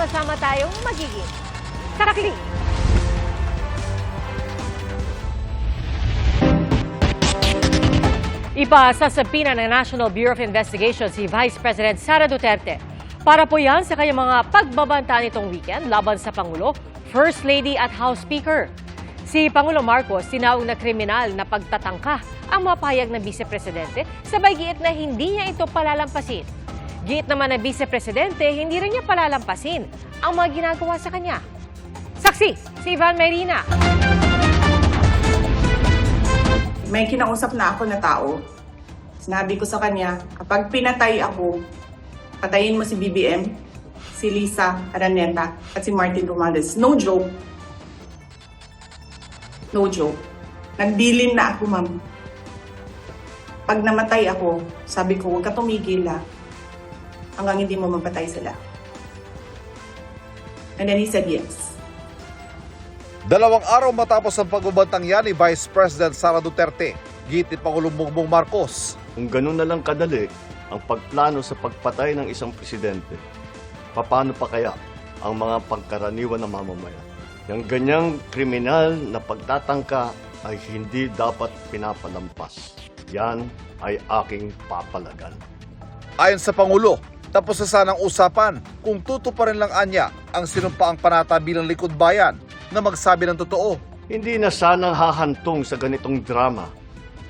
sama-sama tayong magiging karakli. Ipasa sa pina ng National Bureau of Investigation si Vice President Sara Duterte para po yan sa kanyang mga pagbabanta nitong weekend laban sa Pangulo, First Lady at House Speaker. Si Pangulo Marcos tinawag na kriminal na pagtatangka ang mapayag ng Vice Presidente sabay giit na hindi niya ito palalampasin. Giit naman ng Vice Presidente, hindi rin niya palalampasin ang mga ginagawa sa kanya. Saksi, si Ivan Marina. May kinausap na ako na tao. Sinabi ko sa kanya, kapag pinatay ako, patayin mo si BBM, si Lisa Araneta, at si Martin Romales. No joke. No joke. Nagdilin na ako, ma'am. Pag namatay ako, sabi ko, huwag ka tumigil ah. Hanggang hindi mo mapatay sila. And then he said yes. Dalawang araw matapos ang pagbabantang yan ni Vice President Sara Duterte, git ni Pangulong Bongbong Marcos. Kung ganun na lang kadali ang pagplano sa pagpatay ng isang presidente, paano pa kaya ang mga pangkaraniwan na mamamayan? Yung ganyang kriminal na pagtatangka ay hindi dapat pinapalampas. Yan ay aking papalagan. Ayon sa Pangulo, tapos na sanang usapan kung tutuparin lang anya ang sinumpaang panata bilang likod bayan na magsabi ng totoo. Hindi na sanang hahantong sa ganitong drama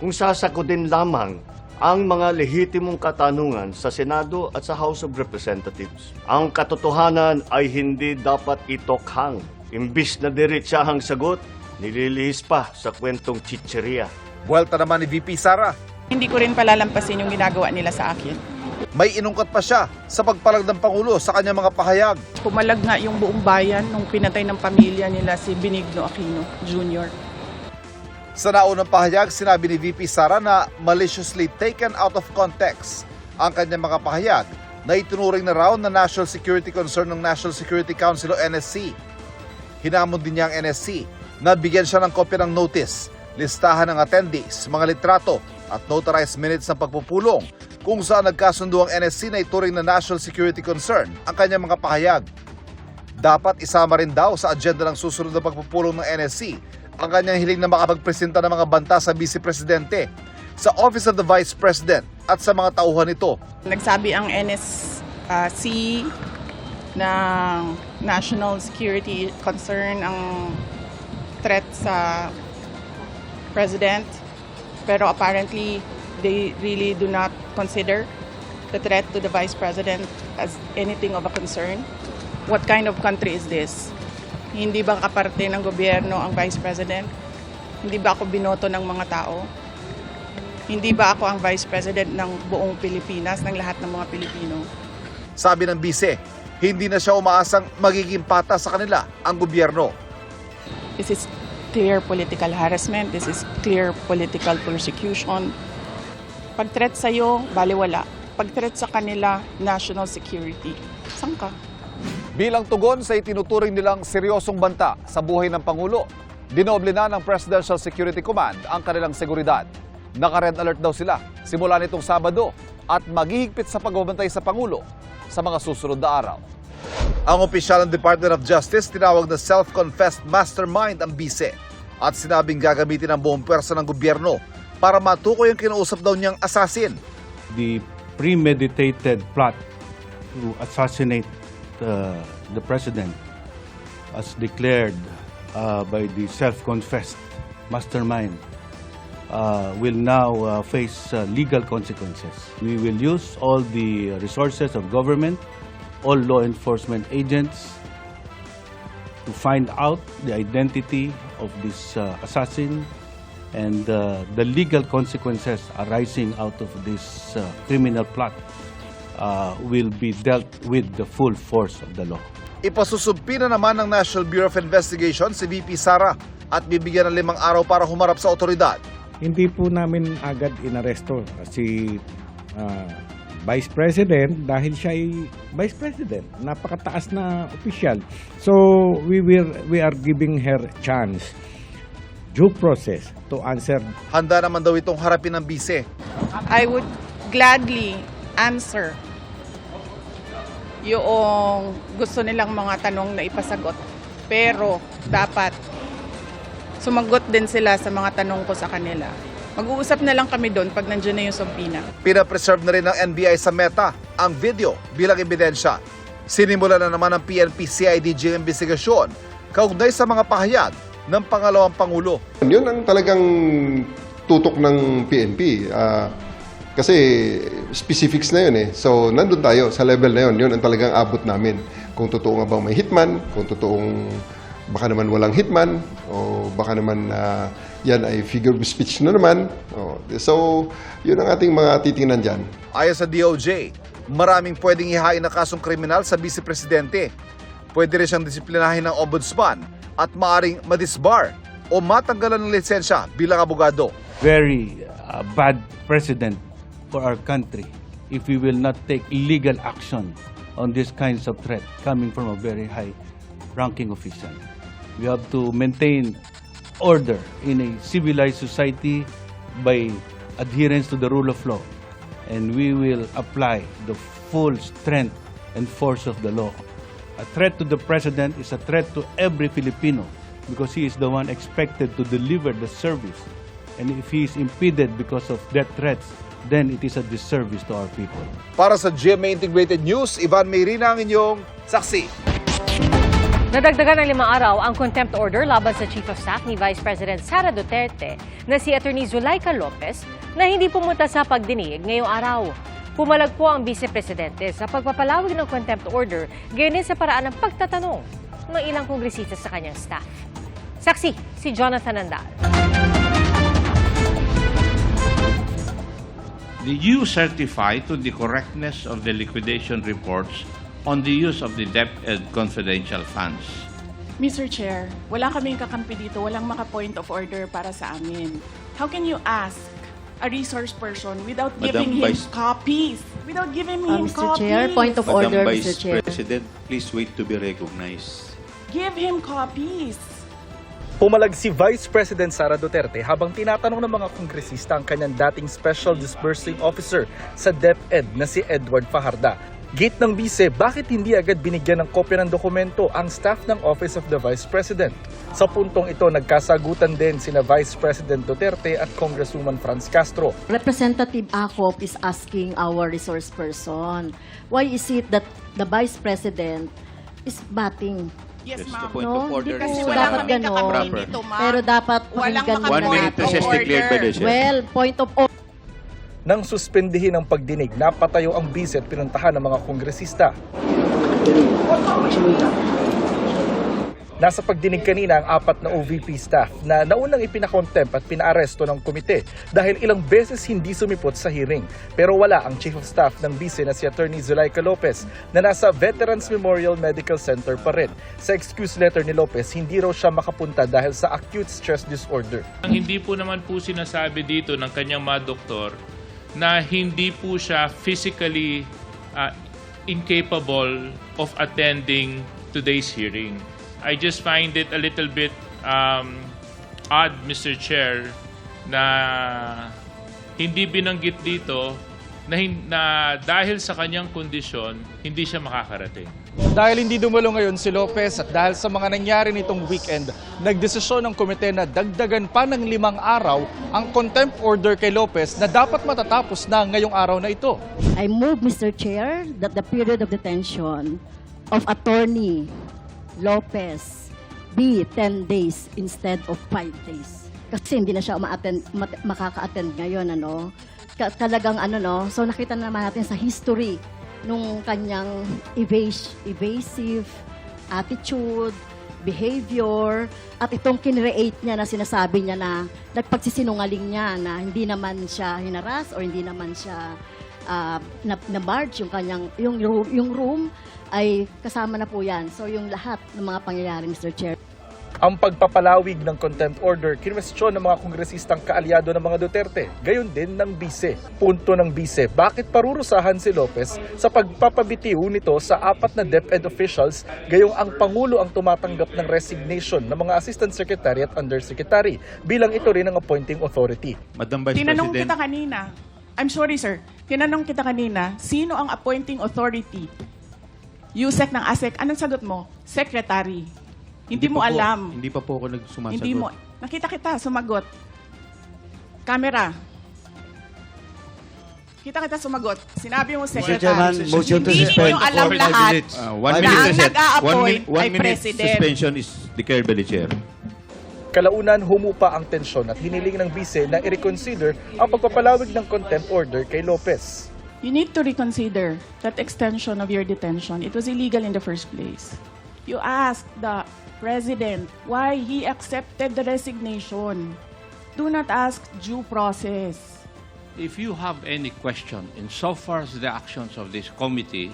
kung sasakodin lamang ang mga lehitimong katanungan sa Senado at sa House of Representatives. Ang katotohanan ay hindi dapat itokhang. Imbis na diretsahang sagot, nililihis pa sa kwentong chicheria. Buwelta naman ni VP Sara, Hindi ko rin palalampasin yung ginagawa nila sa akin. May inungkat pa siya sa pagpalag ng Pangulo sa kanyang mga pahayag. Pumalag nga yung buong bayan nung pinatay ng pamilya nila si Benigno Aquino Jr. Sa naunang pahayag, sinabi ni VP Sara na maliciously taken out of context ang kanyang mga pahayag na itunuring na raw na national security concern ng National Security Council o NSC. Hinamon din niya ang NSC na bigyan siya ng kopya ng notice, listahan ng attendees, mga litrato at notarized minutes ng pagpupulong kung saan nagkasundo ang NSC na ituring na national security concern ang kanyang mga pahayag. Dapat isama rin daw sa agenda ng susunod na pagpupulong ng NSC ang kanyang hiling na makapagpresenta ng mga banta sa Vice Presidente, sa Office of the Vice President at sa mga tauhan nito. Nagsabi ang NSC na national security concern ang threat sa president. Pero apparently, they really do not consider the threat to the vice president as anything of a concern. What kind of country is this? Hindi ba kaparte ng gobyerno ang vice president? Hindi ba ako binoto ng mga tao? Hindi ba ako ang vice president ng buong Pilipinas, ng lahat ng mga Pilipino? Sabi ng bise, hindi na siya umaasang magiging pata sa kanila ang gobyerno. This is clear political harassment. This is clear political persecution. Pag-threat sa'yo, baliwala. Pag-threat sa kanila, national security. Saan ka? Bilang tugon sa itinuturing nilang seryosong banta sa buhay ng Pangulo, dinoble na ng Presidential Security Command ang kanilang seguridad. Naka-red alert daw sila simula nitong Sabado at maghihigpit sa pagbabantay sa Pangulo sa mga susunod na araw. Ang opisyal ng Department of Justice tinawag na self-confessed mastermind ang bise at sinabing gagamitin ang buong pwersa ng gobyerno para matukoy ang kinausap daw niyang assassin. the premeditated plot to assassinate uh, the president, as declared uh, by the self-confessed mastermind, uh, will now uh, face uh, legal consequences. We will use all the resources of government, all law enforcement agents, to find out the identity of this uh, assassin and uh, the legal consequences arising out of this uh, criminal plot uh, will be dealt with the full force of the law. Ipasusumpi na naman ng National Bureau of Investigation si VP Sara at bibigyan ng limang araw para humarap sa otoridad. hindi po namin agad inaresto si ah, Vice President dahil siya ay Vice President. Napakataas na opisyal. So we will we are giving her chance due process to answer Handa naman daw itong harapin ng bise. I would gladly answer yung gusto nilang mga tanong na ipasagot. Pero dapat sumagot din sila sa mga tanong ko sa kanila. Mag-uusap na lang kami doon pag nandiyan na yung sumpina. Pinapreserve na rin ng NBI sa Meta ang video bilang ebidensya. Sinimula na naman ng PNP CIDG ang investigasyon kaugnay sa mga pahayag ng pangalawang Pangulo. Yun ang talagang tutok ng PNP. Ah, kasi specifics na yun eh. So, nandun tayo sa level na yun. Yun ang talagang abot namin. Kung totoo nga bang may hitman, kung totoong baka naman walang hitman, o baka naman ah, yan ay figure of speech na naman. O, so, yun ang ating mga titingnan dyan. Ayon sa DOJ, maraming pwedeng ihain na kasong kriminal sa Vice Presidente. Pwede rin siyang disiplinahin ng ombudsman at maaring madisbar o matanggalan ng lisensya bilang abogado. Very uh, bad precedent for our country if we will not take legal action on these kinds of threat coming from a very high ranking official. We have to maintain order in a civilized society by adherence to the rule of law. And we will apply the full strength and force of the law. A threat to the president is a threat to every Filipino because he is the one expected to deliver the service. And if he is impeded because of that threats, then it is a disservice to our people. Para sa GMA Integrated News, Ivan Mayrina ang inyong saksi. Nadagdagan ng limang araw ang contempt order laban sa Chief of Staff ni Vice President Sara Duterte na si Attorney Zulaika Lopez na hindi pumunta sa pagdinig ngayong araw. Pumalag po ang Vice Presidente sa pagpapalawig ng contempt order gayon din sa paraan ng pagtatanong ng ilang kongresista sa kanyang staff. Saksi, si Jonathan Andal. Did you certify to the correctness of the liquidation reports on the use of the DepEd confidential funds? Mr. Chair, wala kaming kakampi dito, walang maka-point of order para sa amin. How can you ask a resource person without Madam giving him Vice- copies? Without giving Uh, him Mr. copies? Chair, point of order, Madam Mr. Vice Chair. President, please wait to be recognized. Give him copies. Pumalag si Vice President Sara Duterte habang tinatanong ng mga kongresista ang kanyang dating Special Disbursing Officer sa DepEd na si Edward Fajarda. Gate ng bise, bakit hindi agad binigyan ng kopya ng dokumento ang staff ng Office of the Vice President? Sa puntong ito, nagkasagutan din sina Vice President Duterte at Congresswoman Franz Castro. Representative Acop is asking our resource person, why is it that the Vice President is batting? Yes, ma'am. point No, of order hindi Kasi wala ganon. kakampi dito, ma'am. Pero dapat Walang One minute recess declared by the chair. Well, point of order. Nang suspendihin ang pagdinig, napatayo ang bise at pinuntahan ng mga kongresista. Nasa pagdinig kanina ang apat na OVP staff na naunang ipinakontempt at pinaaresto ng komite dahil ilang beses hindi sumipot sa hearing. Pero wala ang Chief of Staff ng bise na si Attorney Zulaika Lopez na nasa Veterans Memorial Medical Center pa rin. Sa excuse letter ni Lopez, hindi raw siya makapunta dahil sa acute stress disorder. Ang hindi po naman po sinasabi dito ng kanyang mga doktor na hindi po siya physically uh, incapable of attending today's hearing. I just find it a little bit um, odd, Mr. Chair, na hindi binanggit dito na, na dahil sa kanyang kondisyon, hindi siya makakarating. Dahil hindi dumalo ngayon si Lopez at dahil sa mga nangyari nitong weekend, nagdesisyon ng komite na dagdagan pa ng limang araw ang contempt order kay Lopez na dapat matatapos na ngayong araw na ito. I move, Mr. Chair, that the period of detention of Attorney Lopez be 10 days instead of 5 days. Kasi hindi na siya ma-attend, mat- makaka-attend ngayon, ano. Ka- talagang ano, no. So nakita naman natin sa history nung kanyang evas- evasive attitude, behavior, at itong kinreate niya na sinasabi niya na nagpagsisinungaling niya na hindi naman siya hinaras or hindi naman siya ah, na, na yung kanyang yung yung room ay kasama na po yan. So yung lahat ng mga pangyayari Mr. Chair. Ang pagpapalawig ng contempt order, kinwestiyon ng mga kongresistang kaalyado ng mga Duterte, gayon din ng bise. Punto ng bise, bakit parurusahan si Lopez sa pagpapabitiw nito sa apat na DepEd officials, gayong ang Pangulo ang tumatanggap ng resignation ng mga Assistant Secretary at Undersecretary, bilang ito rin ang appointing authority. Madam Vice Tinanong President, kita kanina. I'm sorry, sir. Tinanong kita kanina, sino ang appointing authority USEC ng ASEC, anong sagot mo? Secretary. Hindi, mo pa po- alam. hindi pa po ako nagsumasagot. Hindi mo. Nakita kita, sumagot. Camera. Kita kita sumagot. Sinabi mo, Secretary. Chairman, motion to Hindi suspend ninyo alam for five lahat minutes. Uh, one na minute, ang President. nag-a-appoint One min- one ay minute President. suspension is declared by the chair. Kalaunan humupa ang tensyon at hiniling ng bise na i-reconsider ang pagpapalawig ng contempt order kay Lopez. You need to reconsider that extension of your detention. It was illegal in the first place. You asked the president why he accepted the resignation. Do not ask due process. If you have any question insofar as the actions of this committee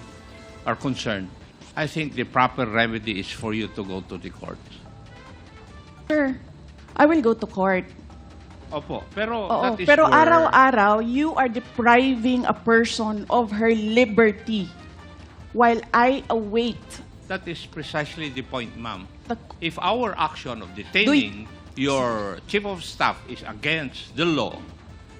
are concerned, I think the proper remedy is for you to go to the court. Sir, I will go to court. Opo, pero Oo, that is pero where- araw-araw, you are depriving a person of her liberty while I await That is precisely the point, ma'am. If our action of detaining your chief of staff is against the law,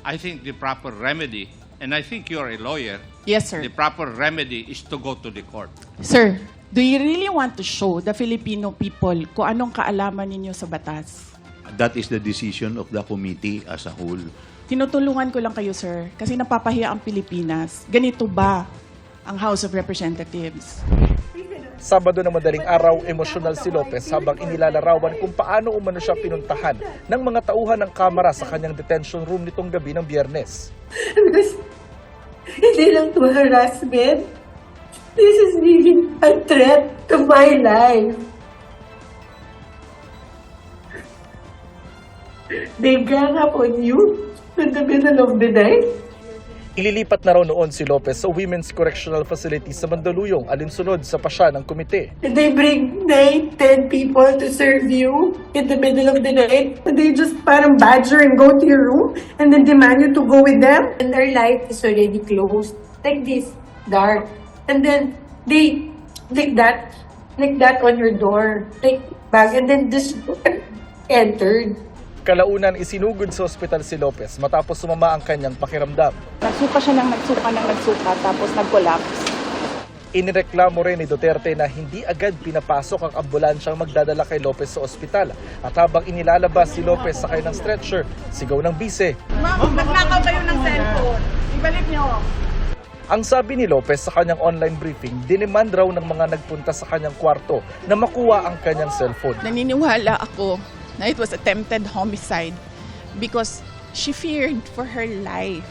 I think the proper remedy, and I think you're a lawyer, Yes, sir. the proper remedy is to go to the court. Sir, do you really want to show the Filipino people kung anong kaalaman ninyo sa batas? That is the decision of the committee as a whole. Tinutulungan ko lang kayo, sir, kasi napapahiya ang Pilipinas. Ganito ba ang House of Representatives? Sabado na madaling araw, emosyonal si Lopez habang inilalarawan kung paano umano siya pinuntahan ng mga tauhan ng kamera sa kanyang detention room nitong gabi ng biyernes. Because hindi lang to harassment. This is really a threat to my life. They gang up on you in the middle of the night. Ililipat na raw noon si Lopez sa Women's Correctional Facility sa Mandaluyong alinsunod sa pasya ng komite. They bring nine, ten people to serve you in the middle of the night. They just parang badger and go to your room and then demand you to go with them. And their light is already closed. Like this, dark. And then they, like that, like that on your door. Like bag. And then this entered. Kalaunan isinugod sa ospital si Lopez matapos sumama ang kanyang pakiramdam. Nagsuka siya ng nagsuka ng nagsuka tapos nag-collapse. Inireklamo rin ni Duterte na hindi agad pinapasok ang ambulansyang magdadala kay Lopez sa ospital. At habang inilalabas si Lopez sa kanyang stretcher, sigaw ng bise. Ma'am, nagnakaw kayo ng cellphone. Ibalik niyo. Ang sabi ni Lopez sa kanyang online briefing, dinemand raw ng mga nagpunta sa kanyang kwarto na makuha ang kanyang cellphone. Naniniwala ako na it was attempted homicide because she feared for her life.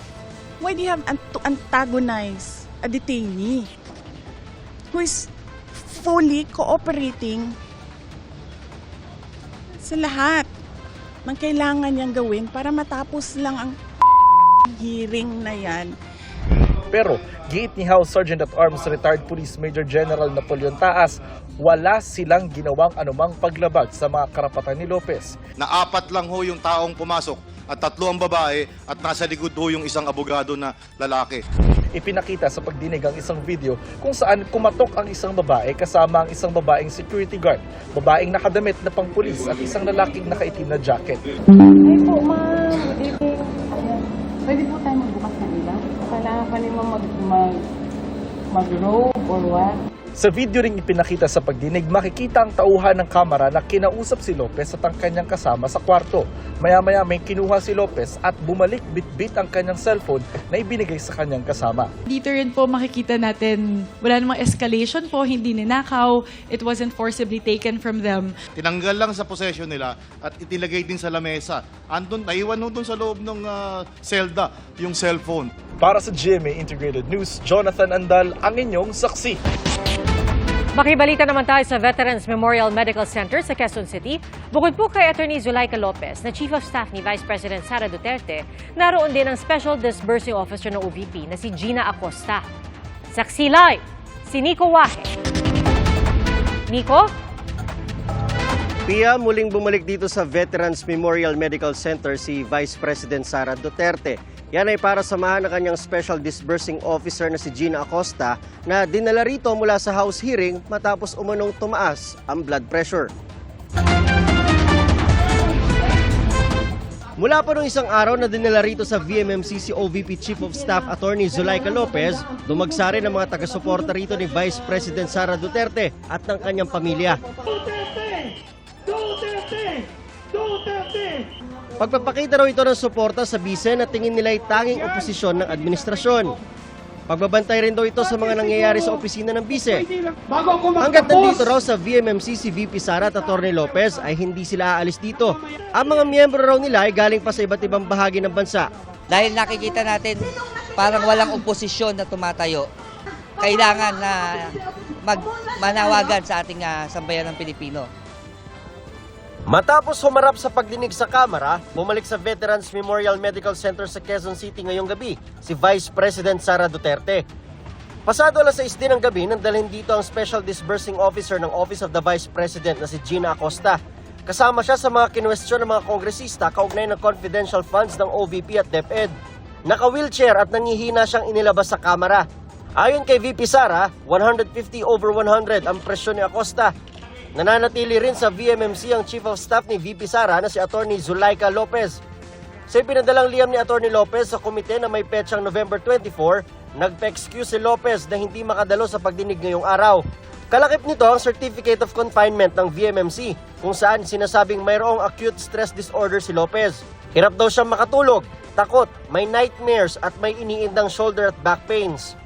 Why do you have to antagonize a detainee who is fully cooperating sa lahat ng kailangan niyang gawin para matapos lang ang hearing na yan? Pero, giit ni House Sergeant at Arms Retired Police Major General Napoleon Taas, wala silang ginawang anumang paglabag sa mga karapatan ni Lopez. na apat lang ho yung taong pumasok at tatlo ang babae at nasa likod ho yung isang abogado na lalaki. Ipinakita sa pagdinig ang isang video kung saan kumatok ang isang babae kasama ang isang babaeng security guard, babaeng nakadamit na pangpulis at isang lalaking nakaitim na jacket. Ay po, ma'am. Good evening. Pwede po tayo magbukas ng ilaw? Kailangan pa naman mag, mag, mag-robe or what? Sa video ring ipinakita sa pagdinig, makikita ang tauhan ng kamera na kinausap si Lopez at ang kanyang kasama sa kwarto. Maya-maya may kinuha si Lopez at bumalik bit-bit ang kanyang cellphone na ibinigay sa kanyang kasama. Dito rin po makikita natin wala namang escalation po, hindi ninakaw, it wasn't forcibly taken from them. Tinanggal lang sa possession nila at itilagay din sa lamesa. Andun, naiwan ho dun sa loob ng ah, selda yung cellphone. Para sa GMA Integrated News, Jonathan Andal ang inyong saksi. Makibalita naman tayo sa Veterans Memorial Medical Center sa Quezon City. Bukod po kay Attorney Zuleika Lopez na Chief of Staff ni Vice President Sara Duterte, naroon din ang Special Disbursing Officer ng OVP na si Gina Acosta. Saksi live, si Nico Wahe. Nico? Pia, muling bumalik dito sa Veterans Memorial Medical Center si Vice President Sara Duterte. Yan ay para samahan ng kanyang Special Disbursing Officer na si Gina Acosta na dinala rito mula sa House hearing matapos umanong tumaas ang blood pressure. Mula pa noong isang araw na dinala rito sa VMMC si OVP Chief of Staff Attorney Zulaika Lopez, dumagsa rin ang mga taga-suporta rito ni Vice President Sara Duterte at ng kanyang pamilya. Pagpapakita raw ito ng suporta sa bise na tingin nila ay tanging oposisyon ng administrasyon. Pagbabantay rin daw ito sa mga nangyayari sa opisina ng bise. Hanggat nandito raw sa VMMC si VP Sara at Atty. Lopez ay hindi sila aalis dito. Ang mga miyembro raw nila ay galing pa sa iba't ibang bahagi ng bansa. Dahil nakikita natin parang walang oposisyon na tumatayo. Kailangan na mag manawagan sa ating ah, sambayan ng Pilipino. Matapos humarap sa pagdinig sa Kamara, bumalik sa Veterans Memorial Medical Center sa Quezon City ngayong gabi si Vice President Sara Duterte. Pasado alas 6 din ng gabi nang dalhin dito ang Special Disbursing Officer ng Office of the Vice President na si Gina Acosta. Kasama siya sa mga kinwestiyon ng mga kongresista kaugnay ng confidential funds ng OVP at DepEd. Naka-wheelchair at nangihina siyang inilabas sa Kamara. Ayon kay VP Sara, 150 over 100 ang presyon ni Acosta Nananatili rin sa VMMC ang Chief of Staff ni VP Sara na si Attorney Zulaika Lopez. Sa pinadalang liyam ni Attorney Lopez sa komite na may petsang November 24, nagpa-excuse si Lopez na hindi makadalo sa pagdinig ngayong araw. Kalakip nito ang Certificate of Confinement ng VMMC kung saan sinasabing mayroong acute stress disorder si Lopez. Hirap daw siyang makatulog, takot, may nightmares at may iniindang shoulder at back pains.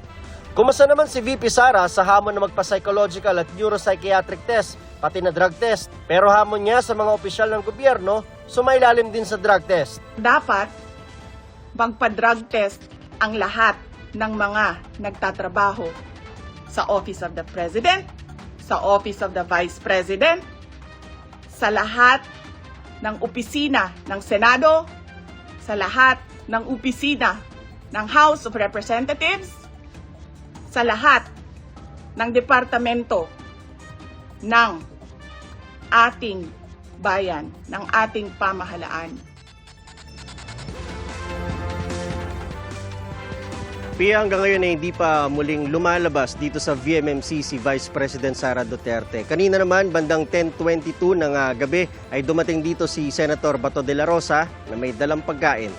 Kumusta naman si VP Sara sa hamon na magpa-psychological at neuropsychiatric test, pati na drug test. Pero hamon niya sa mga opisyal ng gobyerno, sumailalim din sa drug test. Dapat magpa-drug test ang lahat ng mga nagtatrabaho sa Office of the President, sa Office of the Vice President, sa lahat ng opisina ng Senado, sa lahat ng opisina ng House of Representatives, sa lahat ng departamento ng ating bayan, ng ating pamahalaan. Pia hanggang ngayon ay hindi pa muling lumalabas dito sa VMMC si Vice President Sara Duterte. Kanina naman, bandang 10.22 ng ah, gabi, ay dumating dito si Senator Bato de la Rosa na may dalang pagkain.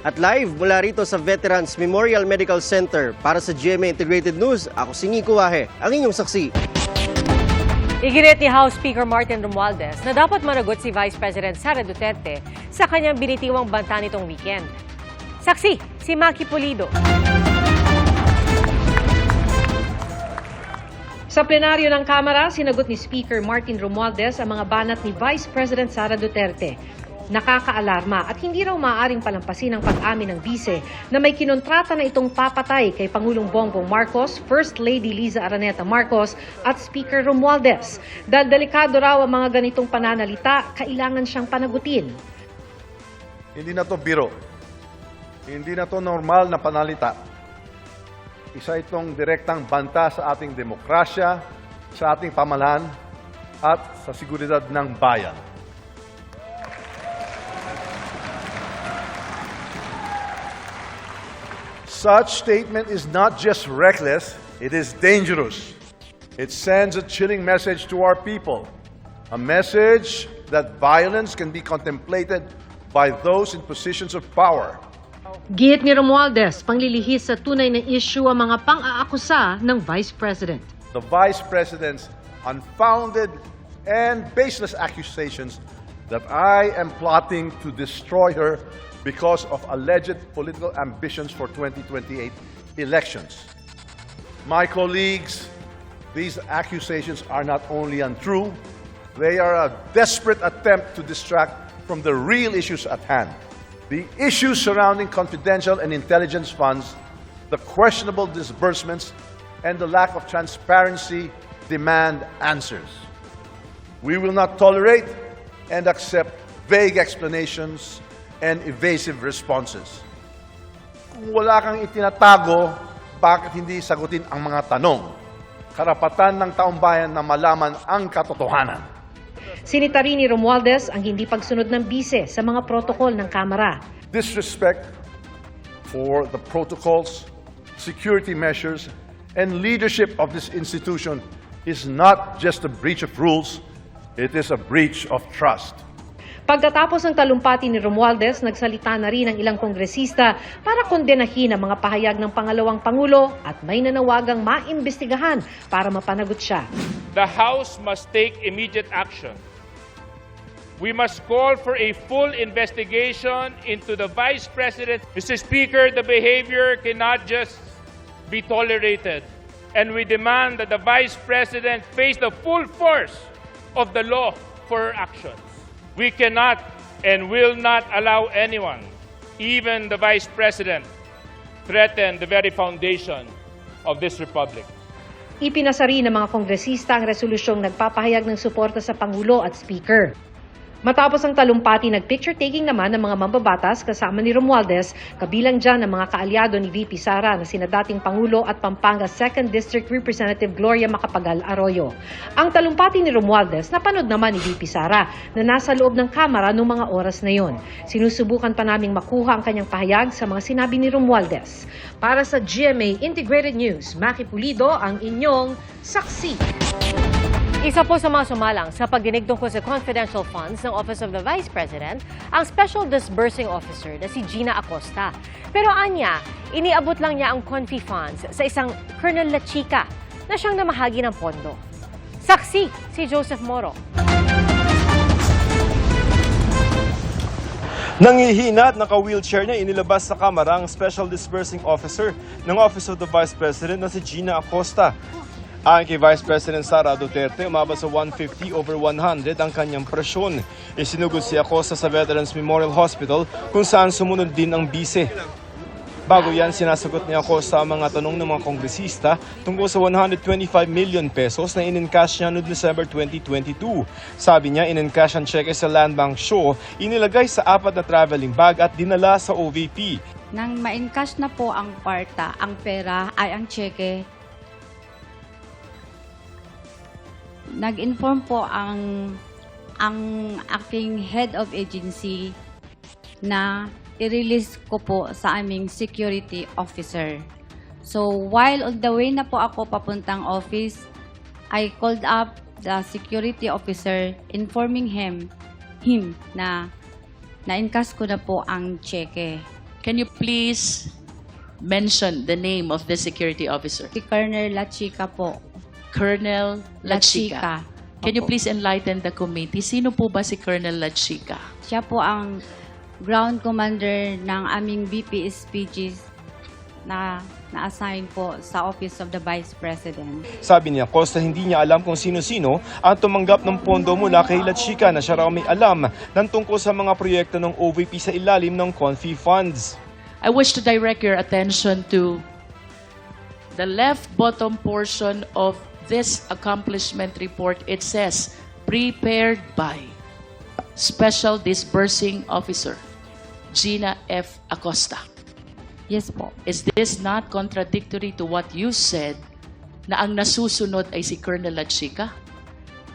At live mula rito sa Veterans Memorial Medical Center para sa GMA Integrated News, ako si Nico Wahe, ang inyong saksi. Iginit ni House Speaker Martin Romualdez na dapat managot si Vice President Sara Duterte sa kanyang binitiwang banta nitong weekend. Saksi, si Maki Pulido. Sa plenaryo ng Kamara, sinagot ni Speaker Martin Romualdez ang mga banat ni Vice President Sara Duterte. Nakakaalarma at hindi raw maaaring palampasin ang pag-amin ng bise na may kinontrata na itong papatay kay Pangulong Bongbong Marcos, First Lady Liza Araneta Marcos at Speaker Romualdez. Dahil delikado raw ang mga ganitong pananalita, kailangan siyang panagutin. Hindi na to biro. Hindi na to normal na panalita. Isa itong direktang banta sa ating demokrasya, sa ating pamalan, at sa seguridad ng bayan. Such statement is not just reckless, it is dangerous. It sends a chilling message to our people, a message that violence can be contemplated by those in positions of power. Giit ni Romualdez, panglilihis sa tunay na issue ang mga pang-aakusa ng Vice President. The Vice President's unfounded and baseless accusations that I am plotting to destroy her because of alleged political ambitions for 2028 elections. My colleagues, these accusations are not only untrue, they are a desperate attempt to distract from the real issues at hand. The issues surrounding confidential and intelligence funds, the questionable disbursements, and the lack of transparency demand answers. We will not tolerate and accept vague explanations and evasive responses. Kung wala kang itinatago, bakit hindi sagutin ang mga tanong? Karapatan ng taong bayan na malaman ang katotohanan. Sinita rin ni Romualdez ang hindi pagsunod ng bise sa mga protokol ng Kamara. Disrespect for the protocols, security measures, and leadership of this institution is not just a breach of rules, it is a breach of trust. Pagkatapos ng talumpati ni Romualdez, nagsalita na rin ang ilang kongresista para kondenahin ang mga pahayag ng pangalawang Pangulo at may nanawagang maimbestigahan para mapanagot siya. The House must take immediate action. We must call for a full investigation into the Vice President. Mr. Speaker, the behavior cannot just be tolerated. And we demand that the Vice President face the full force of the law for her actions. We cannot and will not allow anyone, even the Vice President, threaten the very foundation of this Republic. Ipinasa rin ng mga kongresista ang resolusyong nagpapahayag ng suporta sa Pangulo at Speaker. Matapos ang talumpati, nag-picture-taking naman ng mga mambabatas kasama ni Romualdez, kabilang dyan ang mga kaalyado ni VP Sara na sina dating Pangulo at Pampanga 2nd District Representative Gloria Macapagal Arroyo. Ang talumpati ni Romualdez, napanood naman ni VP Sara na nasa loob ng kamera noong mga oras na yon. Sinusubukan pa naming makuha ang kanyang pahayag sa mga sinabi ni Romualdez. Para sa GMA Integrated News, Maki Pulido ang inyong saksi. Isa po sa mga sumalang sa pagdinig tungkol sa confidential funds ng Office of the Vice President ang Special Disbursing Officer na si Gina Acosta. Pero anya, iniabot lang niya ang confi funds sa isang Colonel Lachica na siyang namahagi ng pondo. Saksi si Joseph Moro. Nangihina at naka-wheelchair na inilabas sa kamera ang Special Disbursing Officer ng Office of the Vice President na si Gina Acosta. Ayon kay Vice President Sara Duterte, umabot sa 150 over 100 ang kanyang presyon. Isinugod si Acosta sa Veterans Memorial Hospital kung saan sumunod din ang bise. Bago yan, sinasagot ni Acosta ang mga tanong ng mga kongresista tungkol sa 125 million pesos na in-encash niya noong December 2022. Sabi niya, in-encash ang cheque sa Land Bank Show, inilagay sa apat na traveling bag at dinala sa OVP. Nang ma-encash na po ang parta, ang pera ay ang cheque, nag-inform po ang ang aking head of agency na i-release ko po sa aming security officer. So while on the way na po ako papuntang office, I called up the security officer informing him him na na-encash ko na po ang cheque. Can you please mention the name of the security officer? Si Colonel Lachica po. Colonel Lachica. Can you please enlighten the committee? Sino po ba si Colonel Lachica? Siya po ang ground commander ng aming BPSPGs na na-assign po sa Office of the Vice President. Sabi ni Acosta hindi niya alam kung sino-sino ang tumanggap ng pondo mula kay Lachica na siya raw may alam ng tungkol sa mga proyekto ng OVP sa ilalim ng Confi Funds. I wish to direct your attention to the left bottom portion of this accomplishment report. It says, prepared by Special Disbursing Officer Gina F. Acosta. Yes po. Is this not contradictory to what you said na ang nasusunod ay si Colonel Lachica?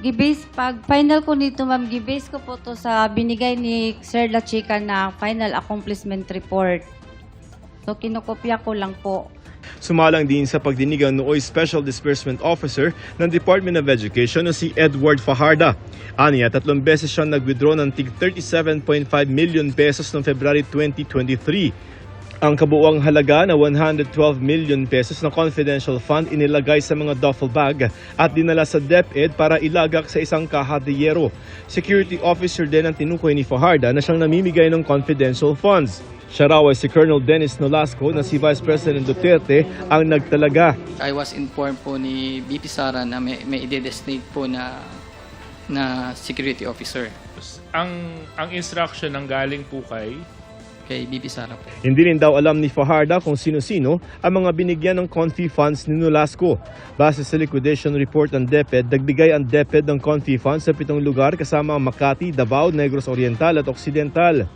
Gibase, pag final ko nito, ma'am, gibase ko po to sa binigay ni Sir Lachica na final accomplishment report. So, kinokopya ko lang po. Sumalang din sa pagdinig ang nooy Special Disbursement Officer ng Department of Education na si Edward Fajarda. Aniya, tatlong beses siyang nag-withdraw ng tig 37.5 million pesos noong February 2023. Ang kabuuang halaga na 112 million pesos na confidential fund inilagay sa mga duffel bag at dinala sa DepEd para ilagak sa isang kahadiyero. Security officer din ang tinukoy ni Fajarda na siyang namimigay ng confidential funds. Siya raw ay si Colonel Dennis Nolasco na si Vice President Duterte ang nagtalaga. I was informed po ni BP Sara na may, may ide-designate po na na security officer Ang ang instruction ng galing po kay kay BP Sara po. Hindi rin daw alam ni Fajarda kung sino-sino ang mga binigyan ng confi funds ni Nolasco. Base sa liquidation report ng DepEd, nagbigay ang DepEd ng confi funds sa pitong lugar kasama ang Makati, Davao, Negros Oriental at Occidental.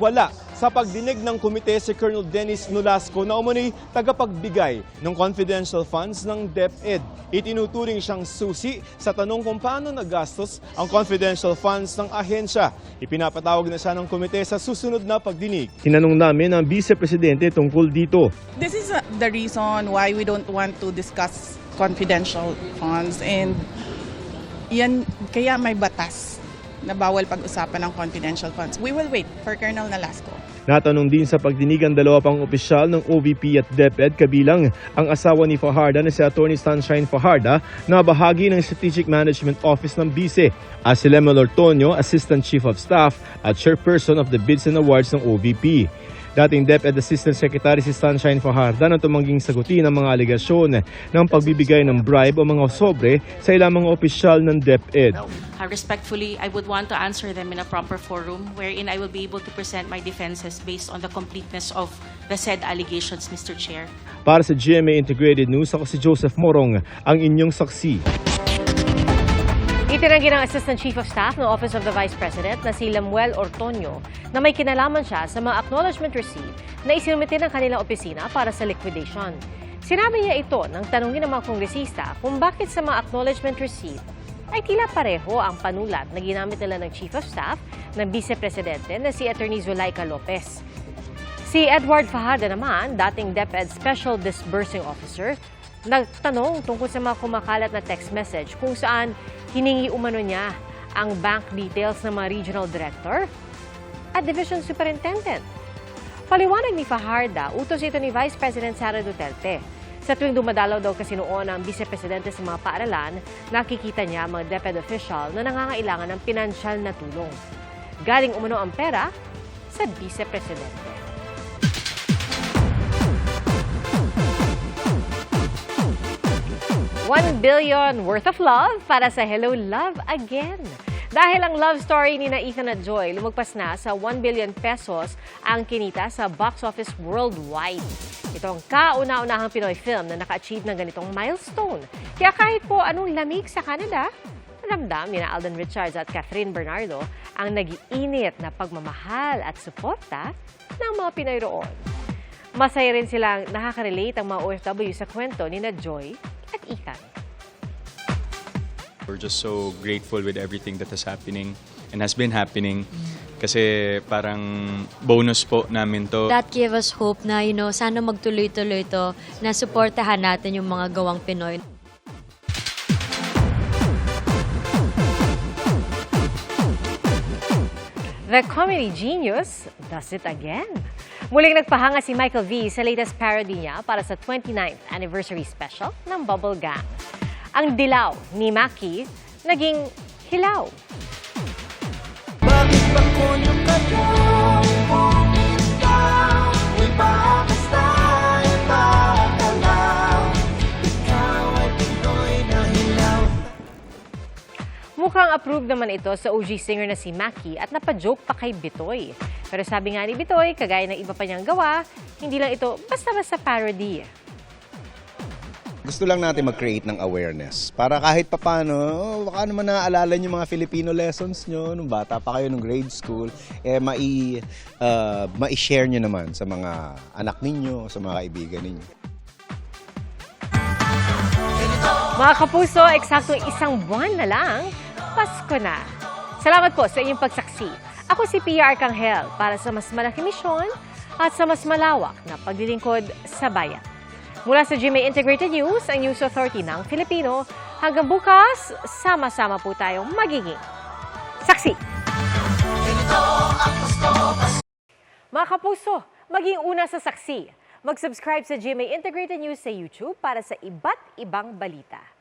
Wala sa pagdinig ng komite si Colonel Dennis Nolasco na umano'y tagapagbigay ng confidential funds ng DepEd. Itinuturing siyang susi sa tanong kung paano nagastos ang confidential funds ng ahensya. Ipinapatawag na siya ng komite sa susunod na pagdinig. Tinanong namin ang Vice Presidente tungkol dito. This is uh, the reason why we don't want to discuss confidential funds and yan kaya may batas na bawal pag-usapan ng confidential funds. We will wait for Colonel Nalasco. Natanong din sa pagdinig ang dalawa pang opisyal ng OVP at DepEd kabilang ang asawa ni Fajarda na si Attorney Sunshine Fajarda na bahagi ng Strategic Management Office ng BICE at si Lemon Ortonio, Assistant Chief of Staff at Chairperson of the Bids and Awards ng OVP. Dating DepEd Assistant Secretary si Sunshine Fajarda na tumangging sagutin ang mga alegasyon ng pagbibigay ng bribe o mga sobre sa ilang mga opisyal ng DepEd. Uh, respectfully, I would want to answer them in a proper forum wherein I will be able to present my defenses based on the completeness of the said allegations, Mr. Chair. Para sa GMA Integrated News, ako si Joseph Morong, ang inyong saksi. Itinanggi ng Assistant Chief of Staff ng Office of the Vice President na si Lemuel Ortonio na may kinalaman siya sa mga acknowledgement receipt na isinumite ng kanilang opisina para sa liquidation. Sinabi niya ito nang tanungin ng mga kongresista kung bakit sa mga acknowledgement receipt ay tila pareho ang panulat na ginamit nila ng Chief of Staff ng Vice Presidente na si Attorney Zulaika Lopez. Si Edward Fajarda naman, dating DepEd Special Disbursing Officer, nagtanong tungkol sa mga kumakalat na text message kung saan hiningi umano niya ang bank details ng mga regional director at division superintendent. Paliwanag ni Fajarda, utos ito ni Vice President Sara Duterte. Sa tuwing dumadalaw daw kasi noon ang vice-presidente sa mga paaralan, nakikita niya mga DepEd official na nangangailangan ng pinansyal na tulong. Galing umano ang pera sa vice-presidente. 1 billion worth of love para sa Hello Love Again. Dahil ang love story ni na Ethan at Joy, lumagpas na sa 1 billion pesos ang kinita sa box office worldwide. Ito ang kauna-unahang Pinoy film na naka-achieve ng ganitong milestone. Kaya kahit po anong lamig sa Canada, ramdam ni na Alden Richards at Catherine Bernardo ang nagiinit na pagmamahal at suporta ng mga Pinoy roon. Masaya rin silang nakaka-relate ang mga OFW sa kwento ni na Joy at Ethan. We're just so grateful with everything that is happening and has been happening. Kasi parang bonus po namin to. That gave us hope na, you know, sana magtuloy-tuloy to na suportahan natin yung mga gawang Pinoy. The comedy genius does it again. Muling nagpahanga si Michael V sa latest parody niya para sa 29th anniversary special ng Bubble Gang. Ang dilaw ni Maki naging hilaw. Mukhang approved naman ito sa OG singer na si Maki at napajoke pa kay Bitoy. Pero sabi nga ni Bitoy, kagaya ng iba pa niyang gawa, hindi lang ito basta-basta parody. Gusto lang natin mag-create ng awareness para kahit papano, oh, baka naman naaalala niyo mga Filipino lessons nyo nung bata pa kayo nung grade school, eh mai, uh, mai-share nyo naman sa mga anak ninyo, sa mga kaibigan ninyo. Mga kapuso, eksaktong isang buwan na lang, Pasko na. Salamat po sa inyong pagsaksi. Ako si PR Kanghel para sa mas malaking misyon at sa mas malawak na paglilingkod sa bayan. Mula sa GMA Integrated News, ang News Authority ng Filipino, hanggang bukas, sama-sama po tayong magiging saksi. Mga kapuso, maging una sa saksi. Mag-subscribe sa GMA Integrated News sa YouTube para sa iba't ibang balita.